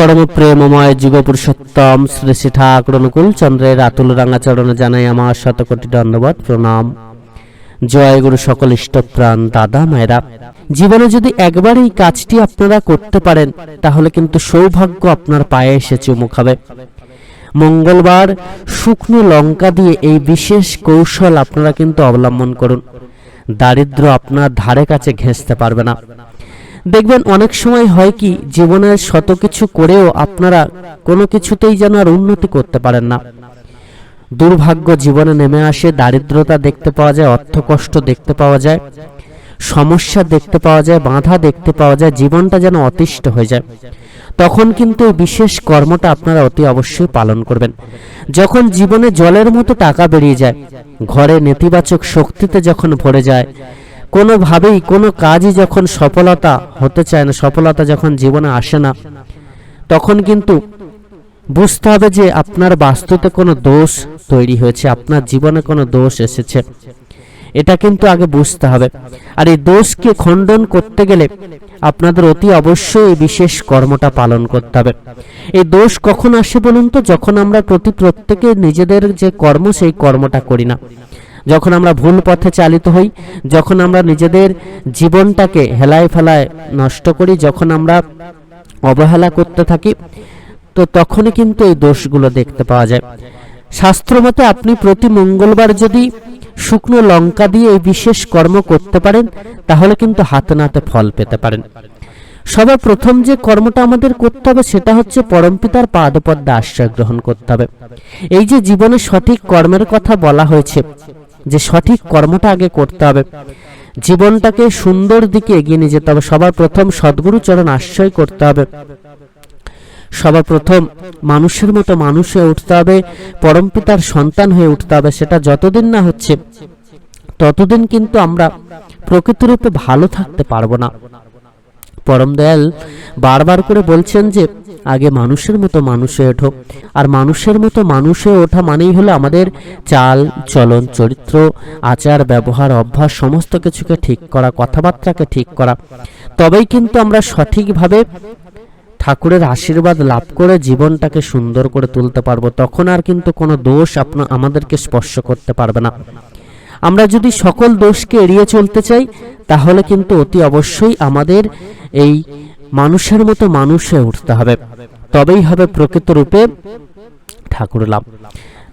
পরম প্রেমময় যুগ পুরুষোত্তম শ্রী শ্রী ঠাকুর অনুকূল চন্দ্রের আতুল রাঙা চরণে জানাই আমার শতকোটি ধন্যবাদ, প্রণাম। জয় গুরু সকল ইষ্টপ্রাণ, দাদা মায়েরা। জীবনে যদি একবার এই কাজটি আপনারা করতে পারেন, তাহলে কিন্তু সৌভাগ্য আপনার পায়ে এসে চুমু খাবে। মঙ্গলবার শুকনো লঙ্কা দিয়ে এই বিশেষ কৌশল আপনারা কিন্তু অবলম্বন করুন। দারিদ্র আপনার ধারে কাছে ঘেঁচতে পারবে না। দেখবেন অনেক সময় হয় কি, জীবনের শত কিছু করেও আপনারা কোনো কিছুতেই যেন আর উন্নতি করতে পারেন না। দুর্ভাগ্য জীবনে নেমে আসে, দারিদ্রতা দেখতে পাওয়া যায় অর্থকষ্ট দেখতে পাওয়া যায়, সমস্যা দেখতে পাওয়া যায়, বাধা দেখতে পাওয়া যায়, জীবনটা যেন অতিষ্ঠ হয়ে যায়। তখন কিন্তু এই বিশেষ কর্মটা আপনারা অতি অবশ্যই পালন করবেন। যখন জীবনে জলের মতো টাকা বেরিয়ে যায়, ঘরে নেতিবাচক শক্তিতে যখন ভরে যায় কোনোভাবেই কোনো কাজই যখন সফলতা হতে চায় না, সফলতা যখন জীবনে আসে না, তখন কিন্তু বুঝতে হবে যে আপনার বাস্তুতে কোনো দোষ তৈরি হয়েছে, আপনার জীবনে কোনো দোষ এসেছে। এটা কিন্তু আগে বুঝতে হবে। আর এই দোষকে খণ্ডন করতে গেলে আপনাদের অতি অবশ্যই বিশেষ কর্মটা পালন করতে হবে। এই দোষ কখন আসে বলুন তো? যখন আমরা প্রতি প্রত্যেকে নিজেদের যে কর্ম, সেই কর্মটা করি না। যখন আমরা ভুল পথে চালিত হই, যখন আমরা নিজেদের জীবনটাকে হেলায় ফেলায় নষ্ট করি, যখন আমরা অবহেলা করতে থাকি, তো তখনই কিন্তু এই দোষগুলো দেখতে পাওয়া যায়। শাস্ত্রমতে আপনি প্রতি মঙ্গলবার যদি শুকনো লঙ্কা দিয়ে এই বিশেষ কর্ম করতে পারেন, তাহলে কিন্তু হাতে নাতে ফল পেতে পারেন। সবার প্রথম যে কর্মটা আমাদের করতে হবে, সেটা হচ্ছে পরমপিতার পাদপদ্মে আশ্রয় গ্রহণ করতে হবে। এই যে জীবনে সঠিক কর্মের কথা বলা হয়েছে যে সঠিক কর্মটা আগে করতে হবে। জীবনটাকে সুন্দর দিকে এগিয়ে নিয়ে যেতে হবে। সবার প্রথম সদ্গুরু চরণ আশ্রয় করতে হবে। সবার প্রথম মানুষের মতো মানুষ হয়ে উঠতে হবে। পরমপিতার সন্তান হয়ে উঠতে হবে। সেটা যতদিন না হচ্ছে, ততদিন কিন্তু আমরা প্রকৃতিরূপে ভালো থাকতে পারব না। পরম দয়াল বারবার করে বলছেন যে, আগে মানুষের মতো মানুষ হয়ে ওঠো। আর মানুষের মতো মানুষ হয়ে ওঠা মানেই হলো আমাদের চাল, চলন, চরিত্র, আচার, ব্যবহার, অভ্যাস, সমস্ত কিছুকে ঠিক করা, কথাবার্তাকে ঠিক করা। তবেই কিন্তু আমরা সঠিকভাবে ঠাকুরের আশীর্বাদ লাভ করে জীবনটাকে সুন্দর করে তুলতে পারব। তখন আর কিন্তু কোনো দোষ আপনা, আমাদেরকে স্পর্শ করতে পারবে না। আমরা যদি সকল দোষকে এড়িয়ে চলতে চাই, তাহলে কিন্তু অতি অবশ্যই আমাদের এই মানুষের মতো মানুষ হয়ে উঠতে হবে। তবেই হবে প্রকৃত রূপে ঠাকুর লাভ।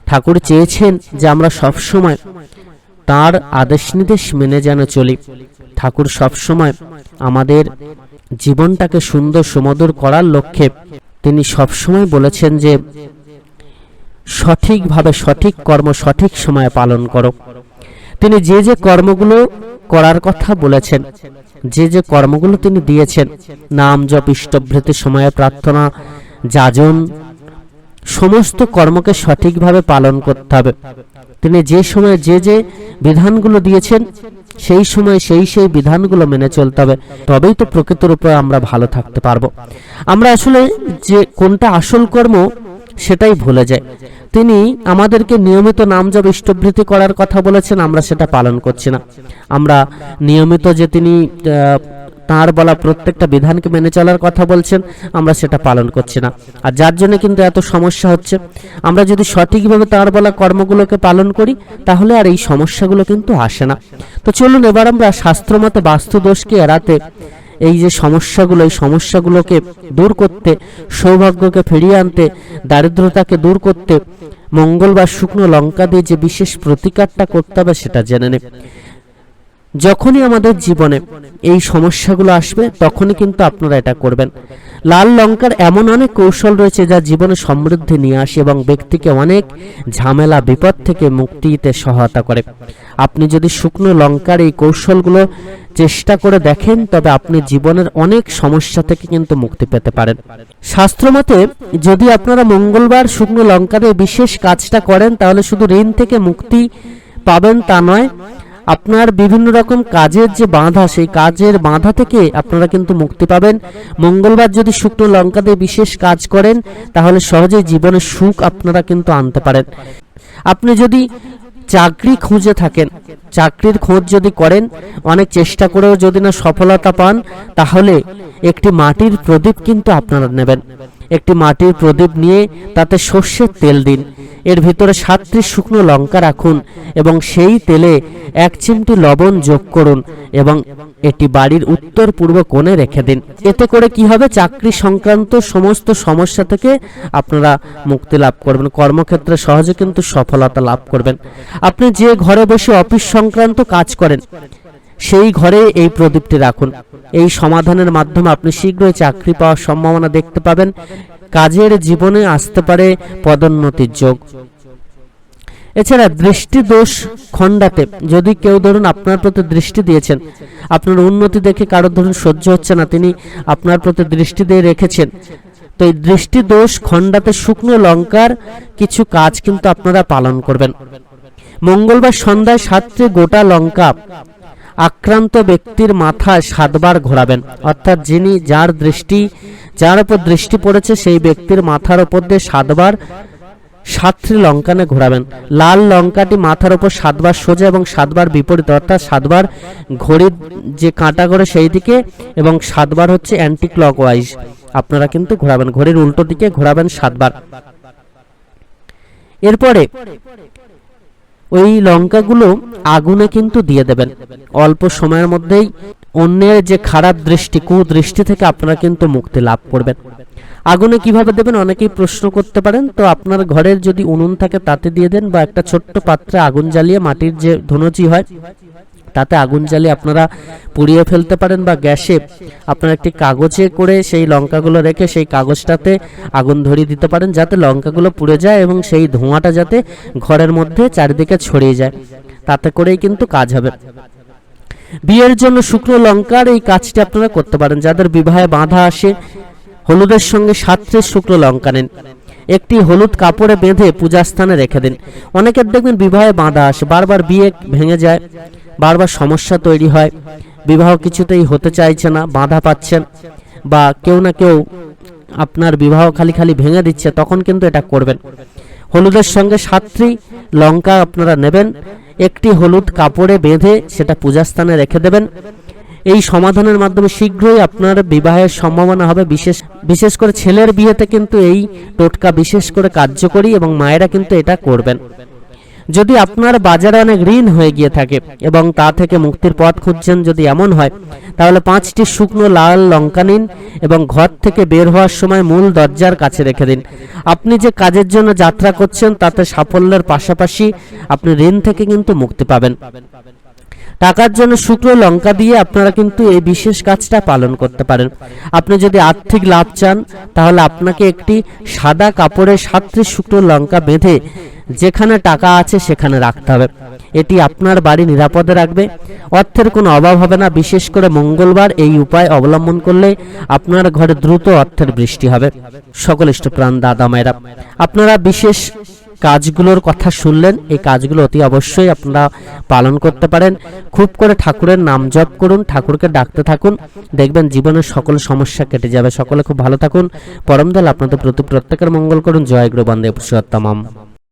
ঠাকুর চেয়েছেন যে আমরা সব সময় তার আদেশ নির্দেশ মেনে যেন চলি। ঠাকুর সব সময় আমাদের জীবনটাকে সুন্দর সুমধুর করার লক্ষ্যে তিনি সবসময় বলেছেন যে, সঠিকভাবে সঠিক কর্ম সঠিক সময়ে পালন করো। তিনি যে যে কর্মগুলো করার কথা বলেছেন, যে যে কর্মগুলো তিনি দিয়েছেন, নাম জপ, ইষ্টভৃতি, সময়ে প্রার্থনা, যাজন, সমস্ত কর্মকে সঠিকভাবে পালন করতে হবে। তিনি যে সময়ে যে যে বিধানগুলো দিয়েছেন, সেই সময় সেই সেই বিধানগুলো মেনে চলতে হবে। তবেই তো প্রকৃতির উপরে আমরা ভালো থাকতে পারব। আমরা আসলে যে কোনটা আসল কর্ম, সেটাই ভুলে যায় তিনি আমাদেরকে নিয়মিত নাম জপ ইষ্টবৃত্তি করার কথা বলেছেন, আমরা সেটা পালন করছি না। আমরা নিয়মিত যে তিনি তাঁর বলা প্রত্যেকটা বিধানকে মেনে চলার কথা বলছেন, আমরা সেটা পালন করছি না। আর যার জন্য কিন্তু এত সমস্যা হচ্ছে। আমরা যদি সঠিকভাবে তাঁর বলা কর্মগুলোকে পালন করি, তাহলে আর এই সমস্যাগুলো কিন্তু আসে না। তো চলুন, এবার আমরা শাস্ত্রমতে বাস্তু দোষকে এড়াতে এই যে সমস্যাগুলো, এই সমস্যাগুলোকে দূর করতে, সৌভাগ্যকে ফিরিয়ে আনতে, দারিদ্রতাকে দূর করতে মঙ্গলবার শুকনো লঙ্কা দিয়ে যে বিশেষ প্রতিকারটা করতে হবে সেটা জেনে নে। যখনই আমাদের জীবনে এই সমস্যাগুলো আসবে, তখনই কিন্তু আপনারা এটা করবেন। লাল লঙ্কার এমন অনেক কৌশল রয়েছে যা জীবনে সমৃদ্ধি নিয়ে আসে এবং ব্যক্তিকে অনেক ঝামেলা, বিপদ থেকে মুক্তিতে সহায়তা করে। আপনি যদি শুকনো লঙ্কার এই কৌশলগুলো চেষ্টা করে দেখেন, তবে আপনি জীবনের অনেক সমস্যা থেকে কিন্তু মুক্তি পেতে পারেন। শাস্ত্রমতে, যদি আপনারা মঙ্গলবার শুকনো লঙ্কার বিশেষ কাজটা করেন, তাহলে শুধু ঋণ থেকে মুক্তি পাবেন তা নয় আপনার বিভিন্ন রকম কাজের যে বাধা, সেই কাজের বাধা থেকে আপনারা কিন্তু মুক্তি পাবেন। মঙ্গলবার যদি শুকনো লঙ্কা দিয়ে বিশেষ কাজ করেন, তাহলে সহজেই জীবনে সুখ আপনারা কিন্তু আনতে পারেন। আপনি যদি চাকরি খুঁজে থাকেন। চাকরির খোঁজ যদি করেন, অনেক চেষ্টা করেও যদি না সফলতা পান, তাহলে একটি মাটির প্রদীপ কিন্তু আপনারা নেবেন। একটি মাটির প্রদীপ নিয়ে তাতে সর্ষের তেল দিন। এর ভিতরে সাতটি শুকনো লঙ্কা রাখুন এবং সেই তেলে এক চিমটি লবণ যোগ করুন এবং এটি বাড়ির উত্তর পূর্ব কোণে রেখে দিন। এতে করে কি হবে? চাকরি সংক্রান্ত সমস্ত সমস্যা থেকে আপনারা মুক্তি লাভ করবেন। কর্মক্ষেত্রে সহজে কিন্তু সফলতা লাভ করবেন। আপনি যে ঘরে বসে অফিস সংক্রান্ত কাজ করেন, সেই ঘরে এই প্রদীপটি রাখুন। এই সমাধানের মাধ্যমে আপনি শীঘ্রই চাকরি পাওয়ার সম্ভাবনা দেখতে পাবেন। কাজের জীবনে আসতে পারে পদোন্নতির যোগ। এছাড়া দৃষ্টি দোষ খণ্ডাতে যদি কেউ ধরুন আপনার প্রতি দৃষ্টি দিয়েছেন, আপনার উন্নতি দেখে কারোর ধরুন সহ্য হচ্ছে না, তিনি আপনার প্রতি দৃষ্টি দিয়ে রেখেছেন, তো এই দৃষ্টি দোষ খণ্ডাতে শুকনো লঙ্কার কিছু কাজ কিন্তু আপনারা পালন করবেন। মঙ্গলবার সন্ধ্যায় সাতটি গোটা লঙ্কা আক্রান্ত ব্যক্তির মাথায় সাতবার ঘোরাবেন, অর্থাৎ যিনি যার দৃষ্টি, যার উপর দৃষ্টি পড়েছে সেই ব্যক্তির মাথার উপর দিয়ে সাতবার সাতটি লঙ্কানে ঘোরাবেন। লাল লঙ্কাটি মাথার উপর সাতবার সোজা এবং সাতবার বিপরীত, অর্থাৎ সাতবার ঘড়ির যে কাঁটা করে সেই দিকে এবং সাতবার হচ্ছে অ্যান্টি ক্লকওয়াইজ আপনারা কিন্তু ঘোরাবেন, ঘড়ির উল্টো দিকে ঘোরাবেন সাতবার। এরপরে ওই লঙ্কাগুলো আগুনে কিন্তু দিয়ে দেবেন। অল্প সময়ের মধ্যেই অন্যের যে খারাপ দৃষ্টি, কুদৃষ্টি থেকে আপনারা কিন্তু মুক্তি লাভ করবেন। আগুনে কীভাবে দেবেন? অনেকেই প্রশ্ন করতে পারেন। তো আপনার ঘরের যদি উনুন থাকে, তাতে দিয়ে দেন বা একটা ছোট্ট পাত্রে আগুন জ্বালিয়ে মাটির যে ধনুচি হয়, তাতে আগুন জ্বালিয়ে আপনারা পুড়িয়ে ফেলতে পারেন বা গ্যাসে আপনারা একটি কাগজে করে সেই লঙ্কাগুলো রেখে সেই কাগজটাতে আগুন ধরিয়ে দিতে পারেন, যাতে লঙ্কাগুলো পুড়ে যায় এবং সেই ধোঁয়াটা যাতে ঘরের মধ্যে চারিদিকে ছড়িয়ে যায়। তাতে করেই কিন্তু কাজ হবে। বিয়ের জন্য শুকনো লঙ্কার এই কাজটি আপনারা করতে পারেন। যাদের বিবাহে বাধা আসে হলুদের সঙ্গে সাতটি শুকনো লঙ্কা নেন। একটি হলুদ কাপড়ে বেঁধে পূজাস্থানে রেখে দিন। অনেকের দেখবেন বিবাহে বাধা আসে, বারবার বিয়ে ভেঙে যায়, বারবার সমস্যা তৈরি হয়। বিবাহ কিছুতেই হতে চাইছে না, বাধা পাচ্ছেন বা কেউ না কেউ আপনার বিবাহ খালি খালি ভেঙে দিচ্ছে, তখন কিন্তু এটা করবেন। হলুদের সঙ্গে সাতটি লঙ্কা আপনারা নেবেন। একটি হলুদ কাপড়ে বেঁধে সেটা পূজাস্থানে রেখে দেবেন। এই সমাধানের মাধ্যমে শীঘ্রই আপনার বিবাহের সম্ভাবনা হবে। বিশেষ বিশেষ করে ছেলের বিয়েতে কিন্তু এই টোটকা বিশেষ করে কার্যকরী এবং মায়েরা কিন্তু এটা করবেন। যদি আপনার বাজারে অনেক ঋণ হয়ে গিয়ে থাকে এবং তা থেকে মুক্তির পথ খুঁজছেন যদি এমন হয়, তাহলে পাঁচটি শুকনো লাল লঙ্কা নিন এবং ঘর থেকে বের হওয়ার সময় মূল দরজার কাছে রেখে দিন। আপনি যে কাজের জন্য যাত্রা করছেন তাতে সাফল্যের পাশাপাশি আপনি ঋণ থেকে কিন্তু মুক্তি পাবেন। টাকার জন্য শুকনো লঙ্কা দিয়ে আপনারা কিন্তু এই বিশেষ কাজটা পালন করতে পারেন। আপনি যদি আর্থিক লাভ চান, তাহলে আপনাকে একটি সাদা কাপড়ে সাতটি শুকনো লঙ্কা বেঁধে যেখানে টাকা আছে সেখানে রাখতে হবে। এটি আপনার বাড়ি নিরাপদে রাখবে। অর্থের কোনো অভাব হবে না। বিশেষ করে মঙ্গলবার এই উপায় অবলম্বন করলে আপনার ঘরে দ্রুত অর্থের বৃষ্টি হবে। সকল ইষ্টপ্রাণ দাদা মায়েরা, আপনারা বিশেষ কাজগুলোর কথা শুনলেন। এই কাজগুলো অতি অবশ্যই আপনারা পালন করতে পারেন। খুব করে ঠাকুরের নাম জপ করুন, ঠাকুরকে ডাকতে থাকুন। দেখবেন জীবনের সকল সমস্যা কেটে যাবে। সকলে খুব ভালো থাকুন। পরমদল আপনাদের প্রতি প্রত্যেকের মঙ্গল করুন। জয় গুরু বন্দে